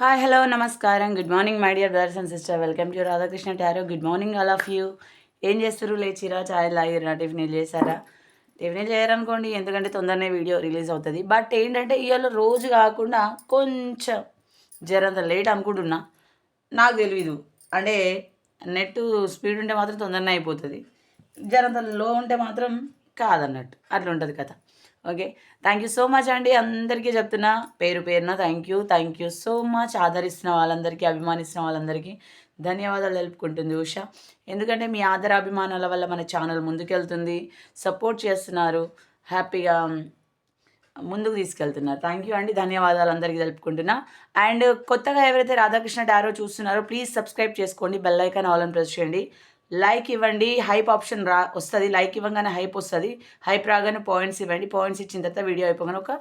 Hi hello నమస్కారం. Good morning my dear brothers and sister welcome to Radhakrishna tarot good morning all of you ఏం చేస్తారు లేచిరా? ఛాయ్ లాగిరా tiffin చేశారా? Tiffin చేయరనుకోండి ఎందుకంటే తొందరనే video release అవుతుంది. But ఏంటంటే ఇవాళ రోజు కాకుండా కొంచెం జరంత లేట్ అనుకుంటున్నా. నాకు తెలియదు అంటే నెట్ స్పీడ్ ఉంటే మాత్రం తొందరనే అయిపోతుంది. జరంత లో ఉంటే మాత్రం కాదన్నట్టు. అట్లా ఉంటుంది కథ. Okay. Thank you so much అండి. అందరికీ చెప్తున్నా పేరు పేరున thank you thank you so much ఆదరిస్తున్న వాళ్ళందరికీ అభిమానిస్తున్న వాళ్ళందరికీ ధన్యవాదాలు తెలుపుకుంటుంది ఉష. ఎందుకంటే మీ ఆదర అభిమానాల వల్ల మన ఛానల్ ముందుకెళ్తుంది. సపోర్ట్ చేస్తున్నారు. హ్యాపీగా ముందుకు తీసుకెళ్తున్నారు. థ్యాంక్ యూ అండి. ధన్యవాదాలు అందరికీ తెలుపుకుంటున్నా. అండ్ కొత్తగా ఎవరైతే రాధాకృష్ణ టారో చూస్తున్నారో ప్లీజ్ సబ్స్క్రైబ్ చేసుకోండి. బెల్ ఐకాన్ ఆల్ అని ప్రెస్ చేయండి. లైక్ ఇవ్వండి హైప్ ఆప్షన్ రా వస్తుంది. లైక్ ఇవ్వగానే హైప్ వస్తుంది. హైప్ రాగానే పాయింట్స్ ఇవ్వండి. పాయింట్స్ ఇచ్చిన తర్వాత వీడియో అయిపోగానే ఒక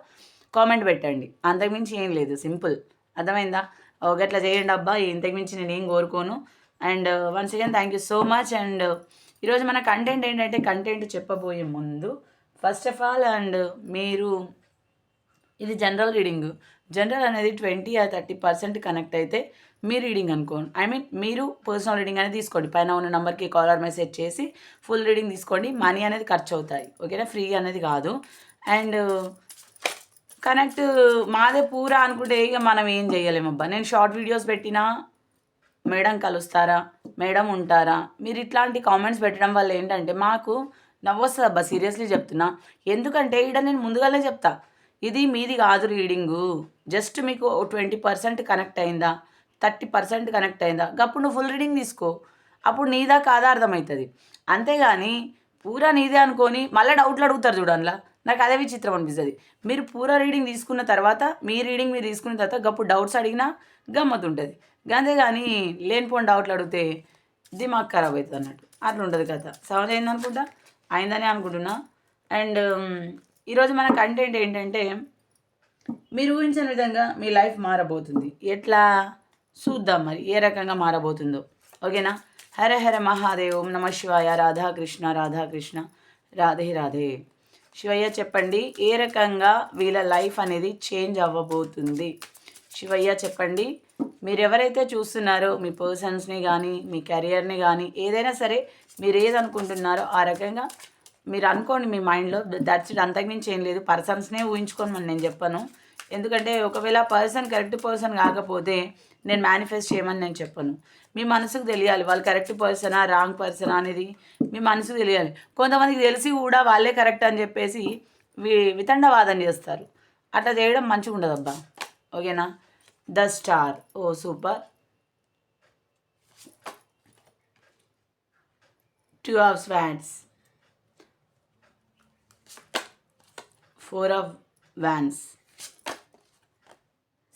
కామెంట్ పెట్టండి. అంతకుమించి ఏం లేదు. సింపుల్. అర్థమైందా? ఒక అట్లా చేయండి అబ్బా. ఇంతకుమించి నేను ఏం కోరుకోను. And once again thank you so much and ఈరోజు మన కంటెంట్ ఏంటంటే కంటెంట్ చెప్పబోయే ముందు ఫస్ట్ ఆఫ్ ఆల్ అండ్ మీరు ఇది జనరల్ రీడింగ్ జనరల్ అనేది ట్వంటీ ఆ థర్టీ పర్సెంట్ కనెక్ట్ అయితే మీ రీడింగ్ అనుకోండి. ఐ మీన్ మీరు పర్సనల్ రీడింగ్ అనేది తీసుకోండి. పైన ఉన్న నెంబర్కి కాలర్ మెసేజ్ చేసి ఫుల్ రీడింగ్ తీసుకోండి. మనీ అనేది ఖర్చు అవుతాయి. ఓకేనా ఫ్రీ అనేది కాదు. అండ్ కనెక్ట్ మాదే పూరా అనుకుంటే ఇక మనం ఏం చేయలేమబ్బా నేను షార్ట్ వీడియోస్ పెట్టినా మేడం కలుస్తారా? మేడం ఉంటారా? మీరు ఇట్లాంటి కామెంట్స్ పెట్టడం వల్ల ఏంటంటే మాకు నవ్వొస్తుంది అబ్బా. సీరియస్లీ చెప్తున్నా. ఎందుకంటే ఇక్కడ నేను ముందుగానే చెప్తా. ఇది మీది కాదు రీడింగు జస్ట్ మీకు ట్వంటీ పర్సెంట్ కనెక్ట్ అయిందా? థర్టీ పర్సెంట్ కనెక్ట్ అయిందా? అప్పుడు నువ్వు ఫుల్ రీడింగ్ తీసుకో. అప్పుడు నీదా కాదా అర్థమవుతుంది అంతేగాని పూరా నీదే అనుకొని మళ్ళీ డౌట్లు అడుగుతారు చూడండిలా నాకు అదే విచిత్రం అనిపిస్తుంది. మీరు పూరా రీడింగ్ తీసుకున్న తర్వాత మీ రీడింగ్ మీరు తీసుకున్న తర్వాత గప్పుడు డౌట్స్ అడిగినా గమ్మత్ ఉంటుంది అంతేగాని లేనిపోని డౌట్లు అడిగితే దిమాగ్ ఖరాబ్ అవుతుంది అన్నట్టు. అట్లా ఉంటుంది కదా సవర్ అయింది అనుకుంటా? అయిందని అనుకుంటున్నా. అండ్ ఈరోజు మన కంటెంట్ ఏంటంటే మీరు ఊహించిన విధంగా మీ లైఫ్ మారబోతుంది. ఎట్లా? చూద్దాం మరి ఏ రకంగా మారబోతుందో. ఓకేనా? హర హర మహాదేవ్ ఓం నమ శివాయ రాధాకృష్ణ రాధాకృష్ణ రాధే రాధే శివయ్య చెప్పండి ఏ రకంగా వీళ్ళ లైఫ్ అనేది చేంజ్ అవ్వబోతుంది? శివయ్య చెప్పండి మీరు ఎవరైతే చూస్తున్నారో మీ పర్సన్స్ని కానీ మీ కెరియర్ని కానీ ఏదైనా సరే మీరు ఏది అనుకుంటున్నారో ఆ రకంగా మీరు అనుకోండి మీ మైండ్లో దట్స్ ఇట్ అంతకుమించి ఏం లేదు పర్సన్స్నే ఊహించుకోమని నేను చెప్పను. ఎందుకంటే ఒకవేళ పర్సన్ కరెక్ట్ పర్సన్ కాకపోతే నేను మేనిఫెస్ట్ చేయమని నేను చెప్పను. మీ మనసుకు తెలియాలి. వాళ్ళు కరెక్ట్ పర్సనా రాంగ్ పర్సనా అనేది మీ మనసుకు తెలియాలి. కొంతమందికి తెలిసి కూడా వాళ్ళే కరెక్ట్ అని చెప్పేసి వి వితండవాదం చేస్తారు. అట్లా చేయడం మంచిగా ఉండదబ్బా. ఓకేనా? The star. Oh super. Two of swords four of wands.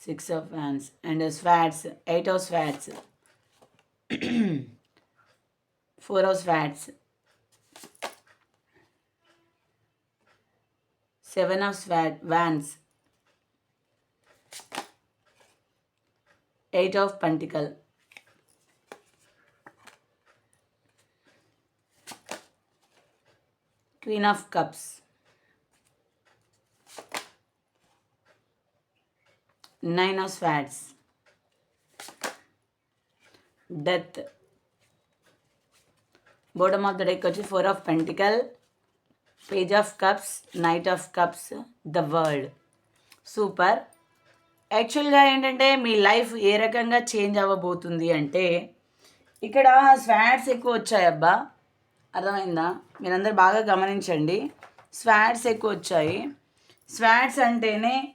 Six of wands. And swats eight of swats four of swats seven of wands. Eight of pentacle queen of cups nine of swords death bottom of the deck వచ్చి four of pentacle page of cups knight of cups the world super యాక్చువల్గా ఏంటంటే మీ life ఏ రకంగా change అవ్వబోతుంది అంటే ఇక్కడ swords ఎక్కువ వచ్చాయి అబ్బా. అర్థమైందా? మీరందరూ బాగా గమనించండి. స్వాట్స్ ఎక్కువ వచ్చాయి. స్వాట్స్ అంటేనే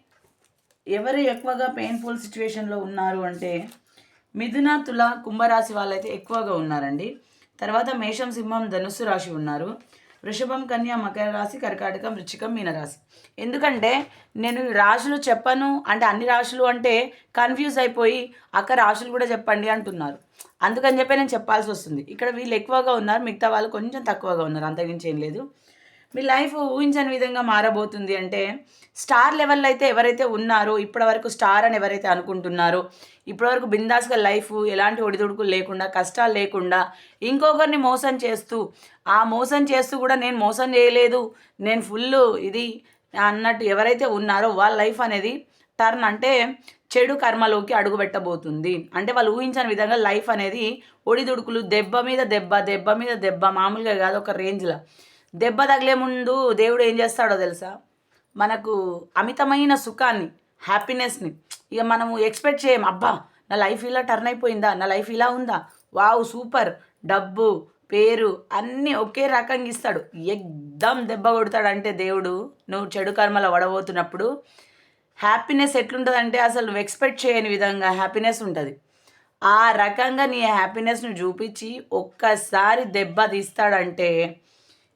ఎవరు ఎక్కువగా పెయిన్ఫుల్ సిచ్యువేషన్లో ఉన్నారు అంటే మిథున తుల కుంభరాశి వాళ్ళైతే ఎక్కువగా ఉన్నారండి. తర్వాత మేషం సింహం ధనుస్సు రాశి ఉన్నారు. వృషభం కన్య మకర రాశి కర్కాటకం వృచ్చికం మీనరాశి. ఎందుకంటే నేను రాశులు చెప్పను అంటే అన్ని రాశులు అంటే కన్ఫ్యూజ్ అయిపోయి అక్క రాశులు కూడా చెప్పండి అంటున్నారు. అందుకని చెప్పి నేను చెప్పాల్సి వస్తుంది. ఇక్కడ వీళ్ళు ఎక్కువగా ఉన్నారు మిగతా వాళ్ళు కొంచెం తక్కువగా ఉన్నారు అంతకించి ఏం లేదు. మీ లైఫ్ ఊహించని విధంగా మారబోతుంది అంటే స్టార్ లెవెల్లో అయితే ఎవరైతే ఉన్నారో ఇప్పటివరకు స్టార్ అని ఎవరైతే అనుకుంటున్నారో ఇప్పటివరకు బిందాస్గా లైఫ్ ఎలాంటి ఒడిదుడుకులు లేకుండా కష్టాలు లేకుండా ఇంకొకరిని మోసం చేస్తూ ఆ మోసం చేస్తూ కూడా నేను మోసం చేయలేదు నేను ఫుల్ ఇది అన్నట్టు ఎవరైతే ఉన్నారో వాళ్ళ లైఫ్ అనేది టర్న్ అంటే చెడు కర్మలోకి అడుగుపెట్టబోతుంది. అంటే వాళ్ళు ఊహించని విధంగా లైఫ్ అనేది ఒడిదుడుకులు దెబ్బ మీద దెబ్బ దెబ్బ మీద దెబ్బ మామూలుగా కాదు ఒక రేంజ్లో. దెబ్బ తగిలే ముందు దేవుడు ఏం చేస్తాడో తెలుసా? మనకు అమితమైన సుఖాన్ని హ్యాపీనెస్ని ఇక మనము ఎక్స్పెక్ట్ చేయం. అబ్బా నా లైఫ్ ఇలా టర్న్ అయిపోయిందా? నా లైఫ్ ఇలా ఉందా? Wow super. డబ్బు పేరు అన్నీ ఒకే రకంగా ఇస్తాడు. ఎగ్దం దెబ్బ కొడతాడంటే దేవుడు నువ్వు చెడు కర్మలో వడబోతున్నప్పుడు హ్యాపీనెస్ ఎట్లుంటుందంటే అసలు నువ్వు ఎక్స్పెక్ట్ చేయని విధంగా హ్యాపీనెస్ ఉంటుంది. ఆ రకంగా నీ హ్యాపీనెస్ను చూపించి ఒక్కసారి దెబ్బ తీస్తాడంటే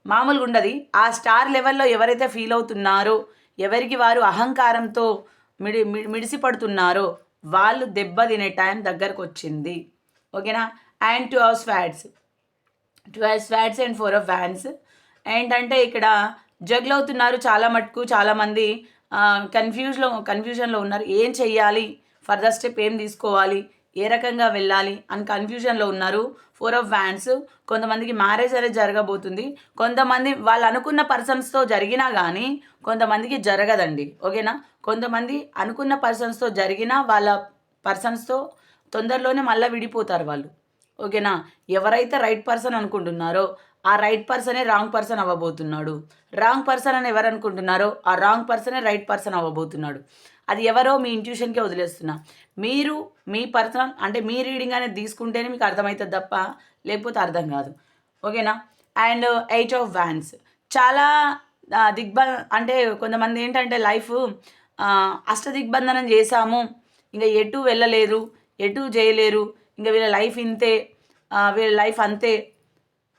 మామూలుగా ఉండదు ఆ స్టార్ లెవెల్లో ఎవరైతే ఫీల్ అవుతున్నారో ఎవరికి వారు అహంకారంతో మిడి మిడి- మిడిసిపడుతున్నారో వాళ్ళు దెబ్బ తినే టైం దగ్గరకు వచ్చింది ఓకేనా? అండ్ టూ అవర్స్ ఫ్యాట్స్ అవర్స్ వ్యాడ్స్ అండ్ ఫోర్ ఆఫ్ వ్యాన్స్. ఏంటంటే ఇక్కడ జగ్లు అవుతున్నారు చాలా మటుకు చాలామంది కన్ఫ్యూజ్లో కన్ఫ్యూజన్లో ఉన్నారు. ఏం చెయ్యాలి? ఫర్దర్ స్టెప్ ఏం తీసుకోవాలి? ఏ రకంగా వెళ్ళాలి అని కన్ఫ్యూజన్లో ఉన్నారు. ఫోర్ ఆఫ్ వ్యాన్స్ కొంతమందికి మ్యారేజ్ అనేది జరగబోతుంది. కొంతమంది వాళ్ళు అనుకున్న పర్సన్స్తో జరిగినా కానీ కొంతమందికి జరగదండి. ఓకేనా కొంతమంది అనుకున్న పర్సన్స్తో జరిగినా వాళ్ళ పర్సన్స్తో తొందరలోనే మళ్ళీ విడిపోతారు వాళ్ళు. ఓకేనా ఎవరైతే రైట్ పర్సన్ అనుకుంటున్నారో ఆ రైట్ పర్సనే రాంగ్ పర్సన్ అవ్వబోతున్నాడు. రాంగ్ పర్సన్ అని ఎవరు అనుకుంటున్నారో ఆ రాంగ్ పర్సనే రైట్ పర్సన్ అవ్వబోతున్నాడు. అది ఎవరో మీ ఇంట్యూషన్కే వదిలేస్తున్నా. మీరు మీ పర్సనల్ అంటే మీ రీడింగ్ అనేది తీసుకుంటేనే మీకు అర్థమవుతుంది తప్ప లేకపోతే అర్థం కాదు. ఓకేనా? అండ్ ఎయిట్ ఆఫ్ వ్యాన్స్ చాలా దిగ్బం దిగ్బ అంటే కొంతమంది ఏంటంటే లైఫ్ అష్ట దిగ్బంధనం చేశాము ఇంకా ఎటు వెళ్ళలేరు ఎటు చేయలేరు ఇంకా వీళ్ళ లైఫ్ ఇంతే వీళ్ళ లైఫ్ అంతే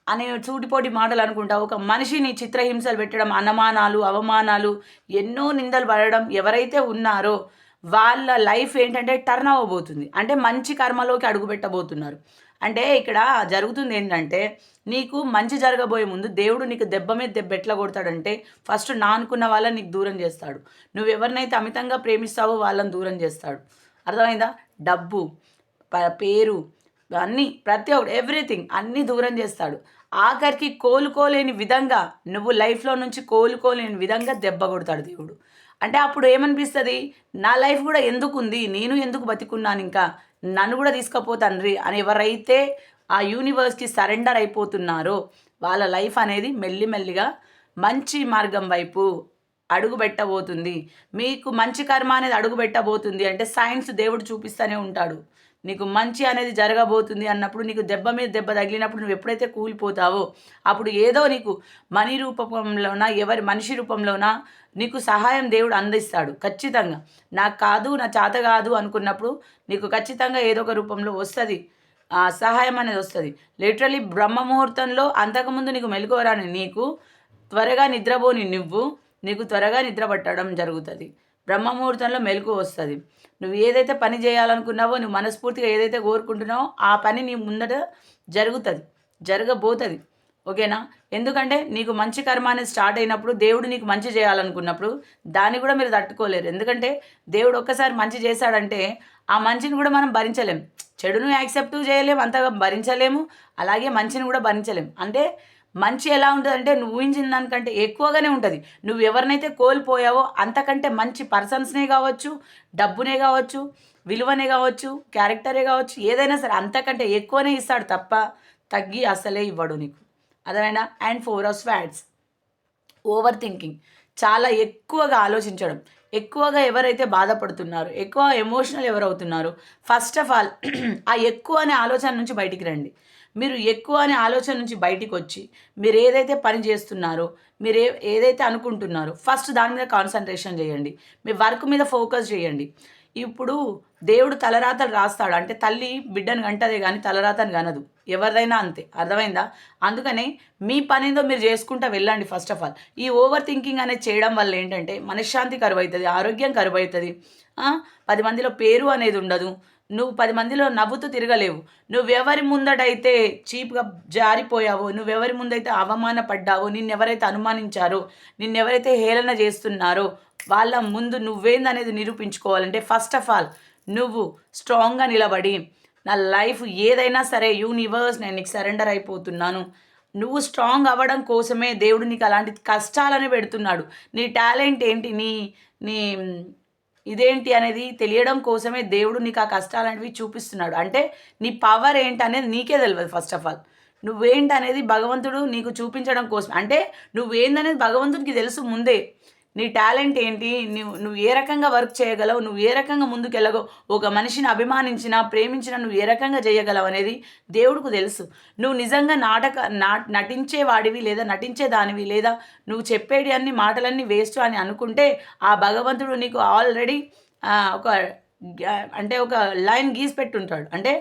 అనే చూటిపోటి మాటలు అనుకుంటా ఒక మనిషిని చిత్రహింసలు పెట్టడం అనుమానాలు అవమానాలు ఎన్నో నిందలు పడడం ఎవరైతే ఉన్నారో వాళ్ళ లైఫ్ ఏంటంటే టర్న్ అవ్వబోతుంది. అంటే మంచి కర్మలోకి అడుగుపెట్టబోతున్నారు అంటే ఇక్కడ జరుగుతుంది ఏంటంటే నీకు మంచి జరగబోయే ముందు దేవుడు నీకు దెబ్బ మీద దెబ్బ ఎట్లా కొడతాడంటే ఫస్ట్ నా అనుకున్న వాళ్ళని నీకు దూరం చేస్తాడు. నువ్వు ఎవరినైతే అమితంగా ప్రేమిస్తావో వాళ్ళని దూరం చేస్తాడు. అర్థమైందా? డబ్బు ప- పేరు అన్నీ ప్రతి ఒక్కటి ఎవ్రీథింగ్ అన్నీ దూరం చేస్తాడు. ఆఖరికి కోలుకోలేని విధంగా నువ్వు లైఫ్లో నుంచి కోలుకోలేని విధంగా దెబ్బ కొడతాడు దేవుడు. అంటే అప్పుడు ఏమనిపిస్తుంది? నా లైఫ్ కూడా ఎందుకు ఉంది నేను ఎందుకు బతికున్నాను ఇంకా? నన్ను కూడా తీసుకపో అని ఎవరైతే ఆ యూనివర్స్కి సరెండర్ అయిపోతున్నారో వాళ్ళ లైఫ్ అనేది మెల్లిమెల్లిగా మంచి మార్గం వైపు అడుగు పెట్టబోతుంది. మీకు మంచి కర్మ అనేది అడుగు పెట్టబోతుంది. అంటే సైన్స్ దేవుడు చూపిస్తూనే ఉంటాడు. నీకు మంచి అనేది జరగబోతుంది అన్నప్పుడు నీకు దెబ్బ మీద దెబ్బ తగిలినప్పుడు నువ్వు ఎప్పుడైతే కూలిపోతావో అప్పుడు ఏదో నీకు మనీ రూపంలోనా ఎవరి మనిషి రూపంలోనా నీకు సహాయం దేవుడు అందిస్తాడు ఖచ్చితంగా. నాకు కాదు నా చేత కాదు అనుకున్నప్పుడు నీకు ఖచ్చితంగా ఏదో ఒక రూపంలో వస్తుంది. ఆ సహాయం అనేది వస్తుంది. లిటరలీ బ్రహ్మ ముహూర్తంలో అంతకుముందు నీకు మెలకువరాని నీకు త్వరగా నిద్రపోని నువ్వు నీకు త్వరగా నిద్ర పట్టడం జరుగుతుంది. బ్రహ్మ ముహూర్తంలో మెలకు వస్తుంది. నువ్వు ఏదైతే పని చేయాలనుకున్నావో నువ్వు మనస్ఫూర్తిగా ఏదైతే కోరుకుంటున్నావో ఆ పని నీ ముందట జరుగుతుంది జరగబోతుంది. ఓకేనా? ఎందుకంటే నీకు మంచి కర్మ అనేది స్టార్ట్ అయినప్పుడు దేవుడు నీకు మంచి చేయాలనుకున్నప్పుడు దాన్ని కూడా మీరు తట్టుకోలేరు. ఎందుకంటే దేవుడు ఒక్కసారి మంచి చేశాడంటే ఆ మంచిని కూడా మనం భరించలేం. చెడును యాక్సెప్ట్ చేయలేము అంతగా భరించలేము అలాగే మంచిని కూడా భరించలేం. అంటే మంచి ఎలా ఉంటుంది అంటే నువ్వు ఊహించిన దానికంటే ఎక్కువగానే ఉంటుంది. నువ్వు ఎవరినైతే కోల్పోయావో అంతకంటే మంచి పర్సన్స్నే కావచ్చు డబ్బునే కావచ్చు విలువనే కావచ్చు క్యారెక్టరే కావచ్చు ఏదైనా సరే అంతకంటే ఎక్కువనే ఇస్తాడు తప్ప తగ్గి అసలే ఇవ్వడు నీకు. అదేనా and four of fats overthinking. చాలా ఎక్కువగా ఆలోచించడం. ఎక్కువగా ఎవరైతే బాధపడుతున్నారు ఎక్కువ ఎమోషనల్ ఎవరవుతున్నారు ఫస్ట్ ఆఫ్ ఆల్ ఆ ఎక్కువ అనే ఆలోచన నుంచి బయటికి రండి. మీరు ఎక్కువ అనే ఆలోచన నుంచి బయటికి వచ్చి మీరు ఏదైతే పని చేస్తున్నారో మీరు ఏ ఏదైతే అనుకుంటున్నారో ఫస్ట్ దాని మీద కాన్సన్ట్రేషన్ చేయండి. మీ వర్క్ మీద ఫోకస్ చేయండి. ఇప్పుడు దేవుడు తలరాతలు రాస్తాడు. అంటే తల్లి బిడ్డను గంటదే కానీ తలరాతను గనదు ఎవరిదైనా అంతే. అర్థమైందా? అందుకనే మీ పనిదో మీరు చేసుకుంటా వెళ్ళండి ఫస్ట్ ఆఫ్ ఆల్ ఈ ఓవర్ థింకింగ్ అనేది చేయడం వల్ల ఏంటంటే మనశ్శాంతి కరువు అవుతుంది ఆరోగ్యం కరువు అవుతుంది పది మందిలో పేరు అనేది ఉండదు. నువ్వు పది మందిలో నవ్వుతూ తిరగలేవు. నువ్వెవరి ముందటైతే చీప్గా జారిపోయావో నువ్వెవరి ముందైతే అవమానపడ్డావో నిన్నెవరైతే అనుమానించారో నిన్నెవరైతే హేళన చేస్తున్నారో వాళ్ళ ముందు నువ్వేందనేది నిరూపించుకోవాలంటే ఫస్ట్ ఆఫ్ ఆల్ నువ్వు స్ట్రాంగ్గా నిలబడి నా లైఫ్ ఏదైనా సరే యూనివర్స్ నేను నీకు సరెండర్ అయిపోతున్నాను. నువ్వు స్ట్రాంగ్ అవ్వడం కోసమే దేవుడు నీకు అలాంటి కష్టాలని పెడుతున్నాడు. నీ టాలెంట్ ఏంటి? నీ నీ ఇదేంటి అనేది తెలియడం కోసమే దేవుడు నీకు ఆ కష్టాలు అనేవి చూపిస్తున్నాడు. అంటే నీ పవర్ ఏంటి అనేది నీకే తెలియదు ఫస్ట్ ఆఫ్ ఆల్ నువ్వేంటి అనేది భగవంతుడు నీకు చూపించడం కోసం అంటే నువ్వేందనేది భగవంతుడికి తెలుసు ముందే. నీ టాలెంట్ ఏంటి? నువ్వు నువ్వు ఏ రకంగా వర్క్ చేయగలవు? నువ్వు ఏ రకంగా ముందుకెళ్ళగో? ఒక మనిషిని అభిమానించిన ప్రేమించిన నువ్వు ఏ రకంగా చేయగలవు అనేది దేవుడికి తెలుసు. నువ్వు నిజంగా నాటక నా నటించే వాడివి లేదా నటించే దానివి లేదా నువ్వు చెప్పేటి అన్ని మాటలన్నీ వేస్ట్ అని అనుకుంటే ఆ భగవంతుడు నీకు ఆల్రెడీ ఒక అంటే ఒక లైన్ గీసి పెట్టుంటాడు. అంటే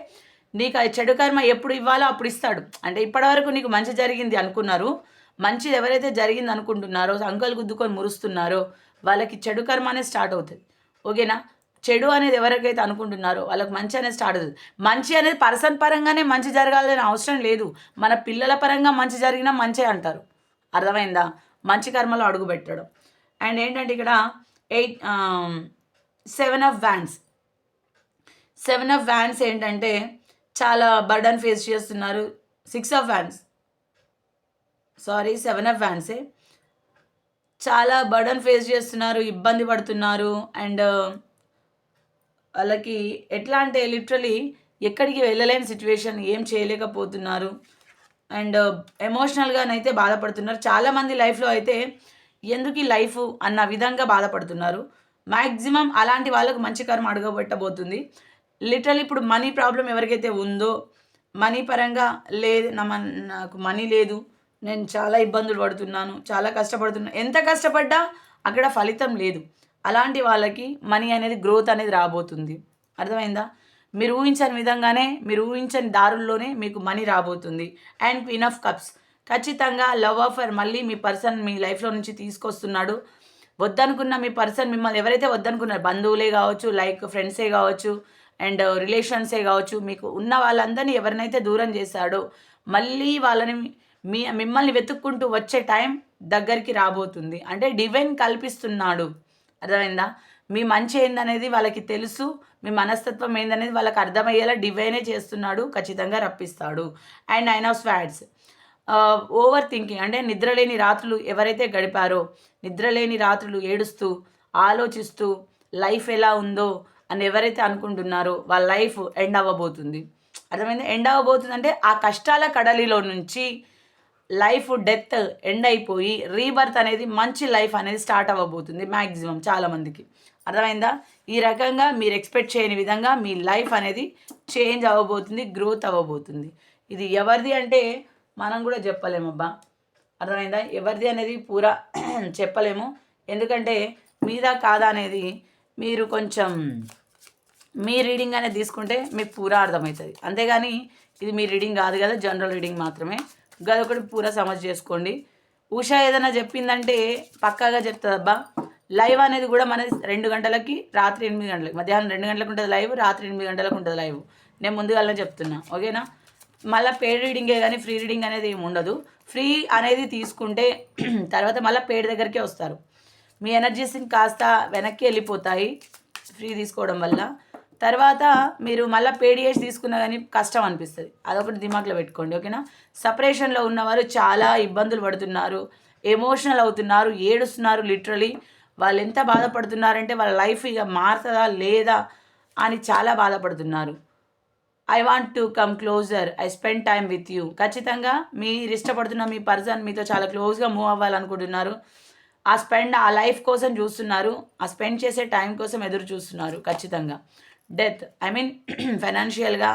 నీకు ఆ చెడు కర్మ ఎప్పుడు ఇవ్వాలో అప్పుడు ఇస్తాడు. అంటే ఇప్పటివరకు నీకు మంచి జరిగింది అనుకున్నారు. మంచిది ఎవరైతే జరిగింది అనుకుంటున్నారో అంకలు గుద్దుకొని మురుస్తున్నారో వాళ్ళకి చెడు కర్మ అనేది స్టార్ట్ అవుతుంది. ఓకేనా? చెడు అనేది ఎవరికైతే అనుకుంటున్నారో వాళ్ళకి మంచి అనేది స్టార్ట్ అవుతుంది. మంచి అనేది పర్సన్ పరంగానే మంచి జరగాలని అవసరం లేదు. మన పిల్లల పరంగా మంచి జరిగినా మంచి అంటారు. అర్థమైందా? మంచి కర్మలో అడుగు పెట్టడం. అండ్ ఏంటంటే ఇక్కడ eight seven of wands. Seven of wands ఏంటంటే చాలా బర్డన్ ఫేస్ చేస్తున్నారు. Six of wands. Sorry seven of వ్యాన్సే చాలా బర్డన్ ఫేస్ చేస్తున్నారు ఇబ్బంది పడుతున్నారు అండ్ uh, వాళ్ళకి ఎట్లా అంటే లిటరలీ ఎక్కడికి వెళ్ళలేని సిచ్యువేషన్ ఏం చేయలేకపోతున్నారు అండ్ ఎమోషనల్గానైతే uh, బాధపడుతున్నారు. చాలామంది లైఫ్లో అయితే ఎందుకు ఈ లైఫ్ అన్న విధంగా బాధపడుతున్నారు. మ్యాక్సిమం అలాంటి వాళ్ళకు మంచి కర్మ అడగబెట్టబోతుంది లిటరల్ ఇప్పుడు మనీ ప్రాబ్లం ఎవరికైతే ఉందో మనీ పరంగా లేదు నాకు మనీ లేదు నేను చాలా ఇబ్బందులు పడుతున్నాను చాలా కష్టపడుతున్నాను. ఎంత కష్టపడ్డా అక్కడ ఫలితం లేదు. అలాంటి వాళ్ళకి మనీ అనేది గ్రోత్ అనేది రాబోతుంది. అర్థమైందా? మీరు ఊహించని విధంగానే మీరు ఊహించని దారుల్లోనే మీకు మనీ రాబోతుంది. And queen of cups. ఖచ్చితంగా లవ్ ఆఫర్ మళ్ళీ మీ పర్సన్ మీ లైఫ్లో నుంచి తీసుకొస్తున్నాడు. వద్దనుకున్న మీ పర్సన్ మిమ్మల్ని ఎవరైతే వద్దనుకున్నారు బంధువులే కావచ్చు లైక్ ఫ్రెండ్సే కావచ్చు అండ్ రిలేషన్సే కావచ్చు మీకు ఉన్న వాళ్ళందరినీ ఎవరినైతే దూరం చేశాడో మళ్ళీ వాళ్ళని మీ మిమ్మల్ని వెతుక్కుంటూ వచ్చే టైం దగ్గరికి రాబోతుంది. అంటే డివైన్ కల్పిస్తున్నాడు. అర్థమైందా? మీ మంచి ఏందనేది వాళ్ళకి తెలుసు. మీ మనస్తత్వం ఏందనేది వాళ్ళకి అర్థమయ్యేలా డివైనే చేస్తున్నాడు. ఖచ్చితంగా రప్పిస్తాడు. And nine of swords. Overthinking. అంటే నిద్రలేని రాత్రులు ఎవరైతే గడిపారో నిద్రలేని రాత్రులు ఏడుస్తూ ఆలోచిస్తూ లైఫ్ ఎలా ఉందో అని ఎవరైతే అనుకుంటున్నారో వాళ్ళ లైఫ్ ఎండ్ అవ్వబోతుంది. అర్థమైంది? ఎండ్ అవ్వబోతుంది అంటే ఆ కష్టాల కడలిలో నుంచి లైఫ్ డెత్ ఎండ్ అయిపోయి రీబర్త్ అనేది మంచి లైఫ్ అనేది స్టార్ట్ అవ్వబోతుంది మ్యాక్సిమం చాలామందికి. అర్థమైందా? ఈ రకంగా మీరు ఎక్స్పెక్ట్ చేయని విధంగా మీ లైఫ్ అనేది చేంజ్ అవ్వబోతుంది గ్రోత్ అవ్వబోతుంది. ఇది ఎవరిది అంటే మనం కూడా చెప్పలేమబ్బా. అర్థమైందా? ఎవరిది అనేది పూరా చెప్పలేము. ఎందుకంటే మీద కాదా అనేది మీరు కొంచెం మీ రీడింగ్ అనేది తీసుకుంటే మీకు పూరా అర్థమవుతుంది. అంతేగాని ఇది మీ రీడింగ్ కాదు కదా జనరల్ రీడింగ్ మాత్రమే. గదొకటి పూరా సమజ్ చేసుకోండి. ఉషా ఏదైనా చెప్పిందంటే పక్కాగా చెప్తుందబ్బా లైవ్ అనేది కూడా మన రెండు గంటలకి రాత్రి ఎనిమిది గంటలకి మధ్యాహ్నం రెండు గంటలకు ఉంటుంది లైవ్ రాత్రి ఎనిమిది గంటలకు ఉంటుంది లైవ్. నేను ముందుగానే చెప్తున్నా ఓకేనా? మళ్ళీ పేడ్ రీడింగే కానీ ఫ్రీ రీడింగ్ అనేది ఏమి ఉండదు. ఫ్రీ అనేది తీసుకుంటే తర్వాత మళ్ళీ పేడ్ దగ్గరికే వస్తారు. మీ ఎనర్జీస్ని కాస్త వెనక్కి వెళ్ళిపోతాయి ఫ్రీ తీసుకోవడం వల్ల. తర్వాత మీరు మళ్ళీ పేడిఎస్ చేసి తీసుకున్నా కానీ కష్టం అనిపిస్తుంది. అదొకటి దిమాగ్లో పెట్టుకోండి ఓకేనా? సపరేషన్లో ఉన్నవారు చాలా ఇబ్బందులు పడుతున్నారు ఎమోషనల్ అవుతున్నారు ఏడుస్తున్నారు లిటరలీ వాళ్ళు ఎంత బాధపడుతున్నారంటే వాళ్ళ లైఫ్ ఇక మారుతుందా లేదా అని చాలా బాధపడుతున్నారు. I want to come closer I spend time with you ఖచ్చితంగా మీరు ఇష్టపడుతున్న మీ పర్సన్ మీతో చాలా క్లోజ్గా మూవ్ అవ్వాలనుకుంటున్నారు. ఆ స్పెండ్ ఆ లైఫ్ కోసం చూస్తున్నారు. ఆ స్పెండ్ చేసే టైం కోసం ఎదురు చూస్తున్నారు ఖచ్చితంగా. డెత్ ఐ మీన్ ఫైనాన్షియల్గా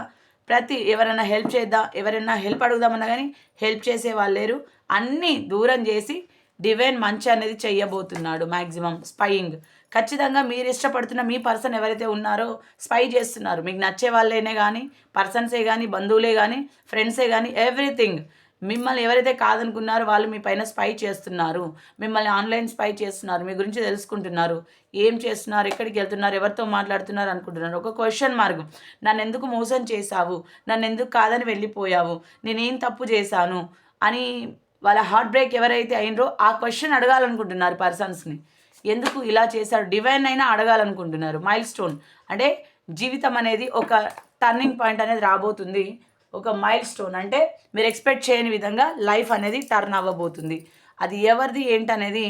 ప్రతి ఎవరైనా హెల్ప్ చేద్దాం ఎవరైనా హెల్ప్ అడుగుదామన్నా కానీ హెల్ప్ చేసే వాళ్ళు లేరు. అన్నీ దూరం చేసి డివైన్ మంచి అనేది చెయ్యబోతున్నాడు మ్యాక్సిమం స్పైయింగ్ ఖచ్చితంగా మీరు ఇష్టపడుతున్న మీ పర్సన్ ఎవరైతే ఉన్నారో స్పై చేస్తున్నారు. మీకు నచ్చే వాళ్ళేనే కానీ పర్సన్సే కానీ బంధువులే కానీ ఫ్రెండ్సే కానీ ఎవ్రీథింగ్ మిమ్మల్ని ఎవరైతే కాదనుకున్నారో వాళ్ళు మీ పైన స్పై చేస్తున్నారు మిమ్మల్ని ఆన్లైన్ స్పై చేస్తున్నారు మీ గురించి తెలుసుకుంటున్నారు ఏం చేస్తున్నారు ఎక్కడికి వెళ్తున్నారు ఎవరితో మాట్లాడుతున్నారు అనుకుంటున్నారు. ఒక క్వశ్చన్ మార్క్ నన్ను ఎందుకు మోసం చేశావు? నన్ను ఎందుకు కాదని వెళ్ళిపోయావు? నేనేం తప్పు చేశాను? అని వాళ్ళ హార్ట్ బ్రేక్ ఎవరైతే అయినరో ఆ క్వశ్చన్ అడగాలనుకుంటున్నారు పర్సన్స్ని ఎందుకు ఇలా చేశారు? డివైన్ అయినా అడగాలనుకుంటున్నారు. మైల్ స్టోన్ అంటే జీవితం అనేది ఒక టర్నింగ్ పాయింట్ అనేది రాబోతుంది. ఒక మైల్ స్టోన్ అంటే మీరు ఎక్స్పెక్ట్ చేయని విధంగా లైఫ్ అనేది టర్న్ అవ్వబోతుంది. అది ఎవరిది ఏంటనేది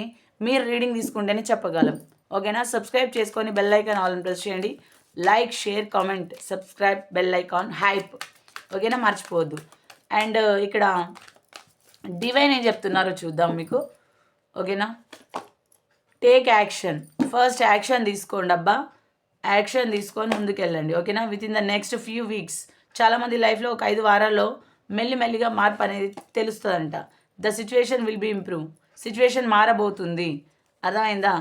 మీరు రీడింగ్ తీసుకుంటేనే చెప్పగలం. ఓకేనా? సబ్స్క్రైబ్ చేసుకొని బెల్ ఐకాన్ ఆల్ ప్రెస్ చేయండి. Like share comment subscribe bell icon hype ఓకేనా? మర్చిపోవద్దు. అండ్ uh, ఇక్కడ డివైన్ ఏం చెప్తున్నారో చూద్దాం మీకు. ఓకేనా? టేక్ యాక్షన్ ఫస్ట్ యాక్షన్ తీసుకోండి అబ్బా. యాక్షన్ తీసుకొని ముందుకెళ్ళండి. ఓకేనా? Within the next few weeks చాలామంది లైఫ్లో ఒక ఐదు వారాల్లో మెల్లిమెల్లిగా మార్పు అనేది తెలుస్తుందంట. The situation will be improve situation మారబోతుంది. అర్థమైందా?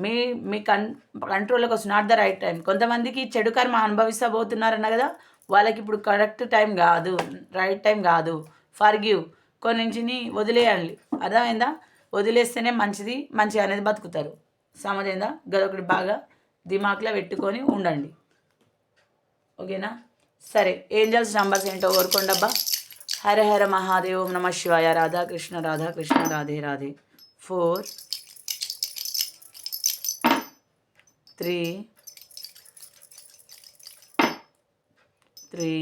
మీ మీ కన్ కంట్రోల్లోకి వస్తుంది. నాట్ ద రైట్ టైం కొంతమందికి చెడు కర్మ అనుభవిస్తబోతున్నారన్న కదా? వాళ్ళకి ఇప్పుడు కరెక్ట్ టైం కాదు. రైట్ టైం కాదు. ఫర్ గివ్ కొన్నింటిని వదిలేయండి. అర్థమైందా? వదిలేస్తేనే మంచిది మంచిగా అనేది బతుకుతారు. సమజైందా గదొకటి బాగా దిమాక్లో పెట్టుకొని ఉండండి. ఓకేనా? సరే ఏంజల్స్ నంబర్స్ ఏంటో కోరుకోండబ్బా హర హర మహాదేవ్ ఓం నమ శివాయ. Radhakrishna Radhakrishna Radhe Radhe four three three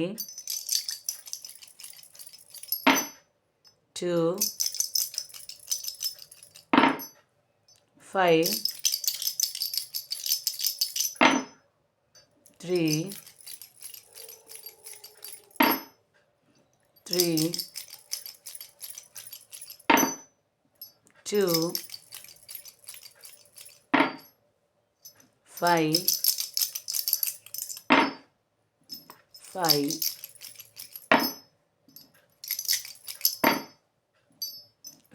two five three three two five five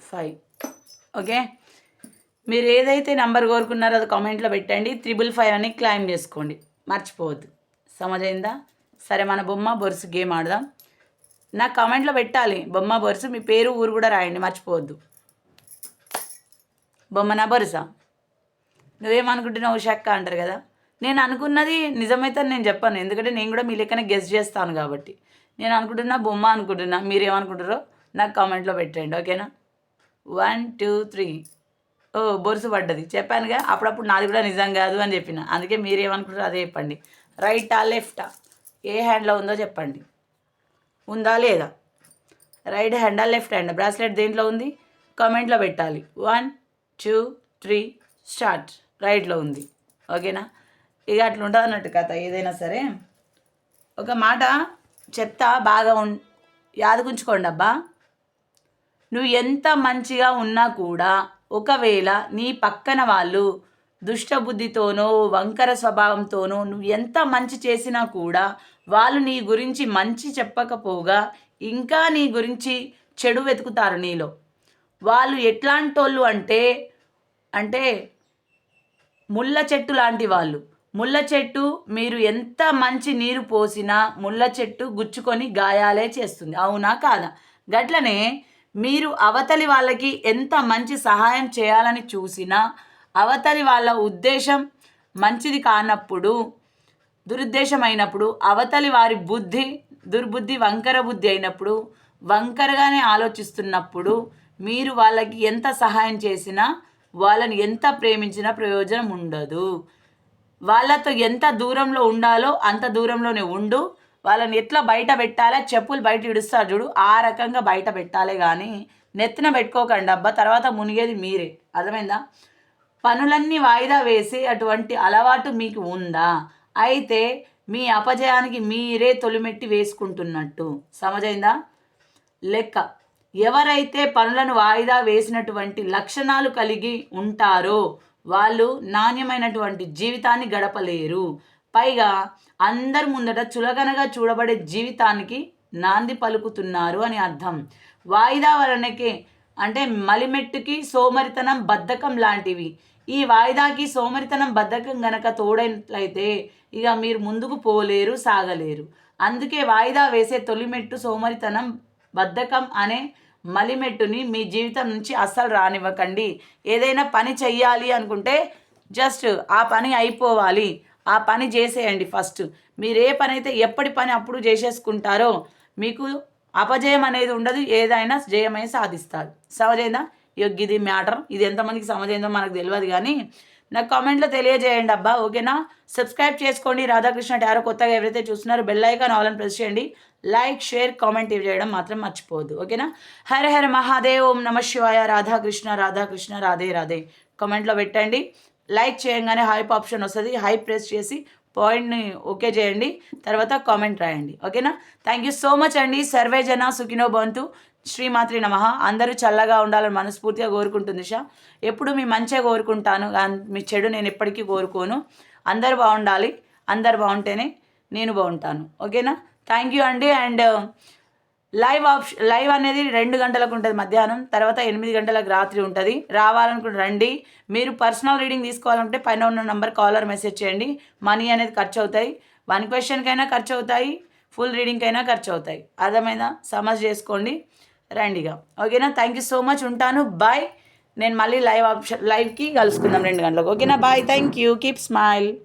five okay మీరు ఏదైతే నెంబర్ కోరుకున్నారో అది కామెంట్లో పెట్టండి. త్రిబుల్ ఫైవ్ అని క్లైమ్ చేసుకోండి. మర్చిపోవద్దు. సమజైందా? సరే మన బొమ్మ బొరుసు గేమ్ ఆడదాం. నాకు కామెంట్లో పెట్టాలి. బొమ్మ బొరుసు మీ పేరు ఊరు కూడా రాయండి మర్చిపోవద్దు. బొమ్మ నా బొరుసా? నువ్వేమనుకుంటున్నావు షక్క అంటారు కదా? నేను అనుకున్నది నిజమైతే నేను చెప్పాను. ఎందుకంటే నేను కూడా మీ లెక్కనే గెస్ట్ చేస్తాను కాబట్టి. నేను అనుకుంటున్నా బొమ్మ అనుకుంటున్నా. మీరేమనుకుంటారో నాకు కామెంట్లో పెట్టండి ఓకేనా? వన్ టూ త్రీ ఓ బొరుసు పడ్డది. చెప్పానుగా అప్పుడప్పుడు నాది కూడా నిజం కాదు అని చెప్పిన. అందుకే మీరేమనుకుంటారో అదే చెప్పండి. రైటా లెఫ్టా? ఏ హ్యాండ్లో ఉందో చెప్పండి. ఉందా లేదా? రైట్ హ్యాండా లెఫ్ట్ హ్యాండ్ బ్రాస్లెట్ దేంట్లో ఉంది? కామెంట్లో పెట్టాలి. వన్ టూ త్రీ స్టార్ట్ రైట్లో ఉంది. ఓకేనా ఇక అట్లా ఉంటుంది అన్నట్టు కథ. ఏదైనా సరే. ఒక మాట చెప్తా బాగా ఉన్ యాదగుంచుకోండి అబ్బా. నువ్వు ఎంత మంచిగా ఉన్నా కూడా ఒకవేళ నీ పక్కన వాళ్ళు దుష్టబుద్ధితోనో వంకర స్వభావంతోనో నువ్వు ఎంత మంచి చేసినా కూడా వాళ్ళు నీ గురించి మంచి చెప్పకపోగా ఇంకా నీ గురించి చెడు వెతుకుతారు నీలో. వాళ్ళు ఎట్లాంటోళ్ళు అంటే అంటే ముళ్ళ చెట్టు లాంటి వాళ్ళు. ముళ్ళ చెట్టు మీరు ఎంత మంచి నీరు పోసినా ముళ్ళ చెట్టు గుచ్చుకొని గాయాలే చేస్తుంది. అవునా కాదా? గట్లనే మీరు అవతలి వాళ్ళకి ఎంత మంచి సహాయం చేయాలని చూసినా అవతలి వాళ్ళ ఉద్దేశం మంచిది కానప్పుడు దురుద్దేశం అయినప్పుడు అవతలి వారి బుద్ధి దుర్బుద్ధి వంకర బుద్ధి అయినప్పుడు వంకరగానే ఆలోచిస్తున్నప్పుడు మీరు వాళ్ళకి ఎంత సహాయం చేసినా వాళ్ళని ఎంత ప్రేమించినా ప్రయోజనం ఉండదు. వాళ్ళతో ఎంత దూరంలో ఉండాలో అంత దూరంలోనే ఉండు. వాళ్ళని ఎట్లా బయట పెట్టాలో చెప్పులు బయట ఇడుస్తారు చూడు ఆ రకంగా బయట పెట్టాలి కానీ నెత్తిన పెట్టుకోకండి అబ్బా తర్వాత మునిగేది మీరే. అర్థమైందా? పనులన్నీ వాయిదా వేసి అటువంటి అలవాటు మీకు ఉందా? అయితే మీ అపజయానికి మీరే తొలిమెట్టి వేసుకుంటున్నట్టు. సమజైందా? లెక్క. ఎవరైతే పనులను వాయిదా వేసినటువంటి లక్షణాలు కలిగి ఉంటారో వాళ్ళు నాణ్యమైనటువంటి జీవితాన్ని గడపలేరు. పైగా అందరి ముందట చులకనగా చూడబడే జీవితానికి నాంది పలుకుతున్నారు అని అర్థం. వాయిదా వలనకే అంటే మలిమెట్టుకి సోమరితనం బద్ధకం లాంటివి. ఈ వాయిదాకి సోమరితనం బద్ధకం గనక తోడైనట్లయితే ఇక మీరు ముందుకు పోలేరు సాగలేరు. అందుకే వాయిదా వేసే తొలిమెట్టు సోమరితనం బద్ధకం అనే మలిమెట్టుని మీ జీవితం నుంచి అస్సలు రానివ్వకండి. ఏదైనా పని చెయ్యాలి అనుకుంటే జస్ట్ ఆ పని అయిపోవాలి. ఆ పని చేసేయండి ఫస్ట్. మీరు ఏ పని అయితే ఎప్పటి పని అప్పుడు చేసేసుకుంటారో మీకు అపజయం అనేది ఉండదు ఏదైనా జయమై సాధిస్తారు. సహజైందా ఇక ఇది మ్యాటర్. ఇది ఎంతమందికి సమజైందో మనకు తెలియదు కానీ నాకు కామెంట్లో తెలియజేయండి అబ్బా ఓకేనా? సబ్స్క్రైబ్ చేసుకోండి. రాధాకృష్ణ టారో కొత్తగా ఎవరైతే చూస్తున్నారో బెల్ ఐకాన్ ఆల్ ప్రెస్ చేయండి. లైక్ షేర్ కామెంట్ ఇవి చేయడం మాత్రం మర్చిపోవద్దు ఓకేనా? హర హర మహాదేవ్ ఓం నమ శివాయ. రాధాకృష్ణ రాధాకృష్ణ రాధే రాధే. కామెంట్లో పెట్టండి. లైక్ చేయగానే హైప్ ఆప్షన్ వస్తుంది. హైప్ ప్రెస్ చేసి పాయింట్ని ఓకే చేయండి. తర్వాత కామెంట్ రాయండి ఓకేనా? థ్యాంక్ యూ సో మచ్ అండి. సర్వే జన సుఖినో బంతు శ్రీమాత్రి నమ. అందరూ చల్లగా ఉండాలని మనస్ఫూర్తిగా కోరుకుంటుంది షా. ఎప్పుడు మీ మంచిగా కోరుకుంటాను మీ చెడు నేను ఎప్పటికీ కోరుకోను. అందరు బాగుండాలి. అందరు బాగుంటేనే నేను బాగుంటాను. ఓకేనా? థ్యాంక్ యూ అండి. అండ్ లైవ్ ఆప్షన్ లైవ్ అనేది రెండు గంటలకు ఉంటుంది మధ్యాహ్నం. తర్వాత ఎనిమిది గంటలకు రాత్రి ఉంటుంది. రావాలనుకుంటే రండి. మీరు పర్సనల్ రీడింగ్ తీసుకోవాలంటే పైన ఉన్న నంబర్ కాలర్ మెసేజ్ చేయండి. మనీ అనేది ఖర్చు అవుతాయి వన్ క్వశ్చన్కైనా ఖర్చు అవుతాయి ఫుల్ రీడింగ్కైనా ఖర్చు అవుతాయి అర్థమైందా సమజ్ చేసుకోండి. రండిగా. ఓకేనా? థ్యాంక్ యూ సో మచ్ ఉంటాను. బాయ్ నేను మళ్ళీ లైవ్ ఆప్షన్ లైవ్కి కలుసుకుందాం రెండు గంటలకు. ఓకేనా? Bye thank you keep smile